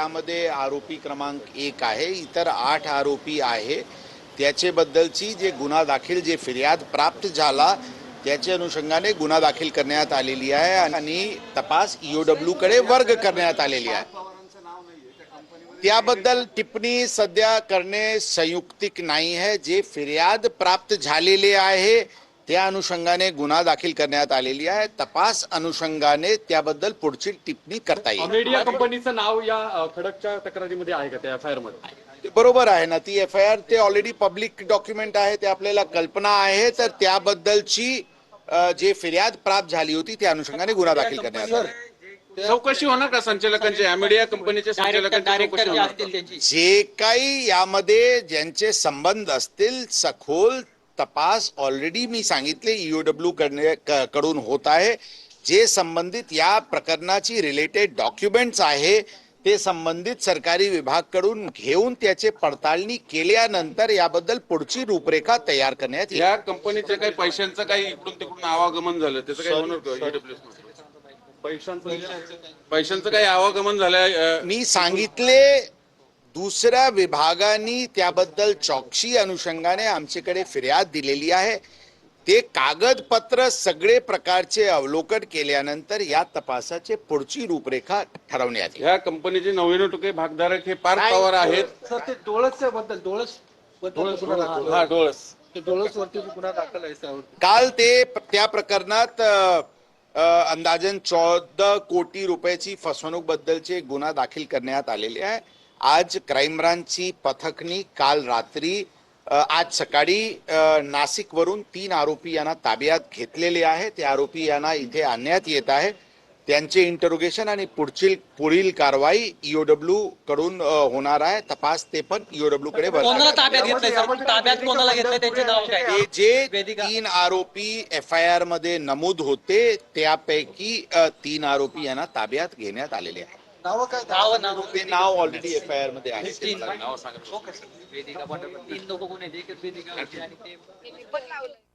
त्यामध्ये आरोपी क्रमांक एक आहे. इतर आठ आरोपी आहे. त्याच्याबद्दलची जे गुन्हा दाखल जे फिर्याद प्राप्त झाला त्याच्या अनुषंगाने गुन्हा दाखल करण्यात आलेली आहे आणि तपास ईओडब्ल्यू कडे वर्ग करण्यात आलेली आहे. त्याबद्दल टिप्पणी सध्या करणे संयुक्तिक नाही आहे. जे फिर्याद प्राप्त झालेले आहे त्या अनुषंगाने गुन्हा दाखल करण्यात आलेली आहे. तपास अनुषंगाने त्याबद्दल पुढची टिप्पणी करता येईल. मीडिया कंपनीचं नाव या खडकच्या तक्रारीमध्ये आहे का त्या एफ आय आरमध्ये ते बरोबर आहे ना. ती एफ आय आर ते ऑलरेडी पब्लिक डॉक्युमेंट आहे ते आपल्याला कल्पना आहे. तर त्याबद्दलची जे फिर्याद प्राप्त झाली होती त्या अनुषंगाने गुन्हा दाखल करण्यात आला. चौकशी होणार का संचालकांची? मीडिया डायरेक्टर संचालकांची जे काही यामध्ये ज्यांचे संबंध असतील सखोल तपास ऑलरेडी मी सांगितले ईओडब्ल्यू कडून होत आहे जे संबंधित या प्रकरणाची रिलेटेड डॉक्युमेंट्स आहे ते संबंधित सरकारी विभागाकडून घेऊन त्याचे पडताळणी केल्यानंतर याबद्दल पुढची रूपरेखा तयार करण्यात या कंपनीच्या काही पैशांचं काही इकडून तिकडून आवागमन झालं त्याचं काही होणार मध्ये? पैशांचं पैशांचं काही आवागमन झालंय अ, मी सांगितले दुसऱ्या विभागाने त्याबद्दल चौकशी अनुषंगाने आमच्याकडे फिर्याद दिलेली आहे. ते कागदपत्र सगळे प्रकारचे अवलोकन केल्यानंतर या तपासाचे पुढची रूपरेखा ठरवण्यात येईल. ह्या कंपनीचे नव्याण्णव टक्के भागधारक हे पार्क पॉवर आहेत. सर ते डोळसच्या बद्दल डोळसबद्दल गुन्हा दाखल हा डोळस. ते डोळस वरती गुन्हा दाखल आहे त्यावर काल ते प- त्या प्रकरणात अ, अ, अंदाजन चौदा कोटी रुपयाची फसवणूक बद्दलचे गुन्हा दाखल करण्यात आलेले आहे. आज क्राईम ब्रांचची पथकनी काल रात्री आज सकाळी नाशिक वरून तीन आरोपी यांना ताब्यात घेतलेले आहे. ते आरोपी यांना इथे आणण्यात येत आहे. त्यांचे इंटरोगेशन आणि पुढची पुढील कारवाई ईओडब्ल्यू कडून अ, होणार आहे. तपास ते पण ईओडब्ल्यू कडे नाव काय? ते जे. तीन आरोपी एफ आय आरमध्ये नमूद होते त्यापैकी तीन आरोपी यांना ताब्यात घेण्यात आलेले आहे नावं काय? नाव नाव ते नाव ऑलरेडी एफ आय आरमध्ये आहे. ते मला नाव सांगत वेदिका पाटील. तीन लोक कोण आहेत? एक वेदिका आणि ते पण लावलंय.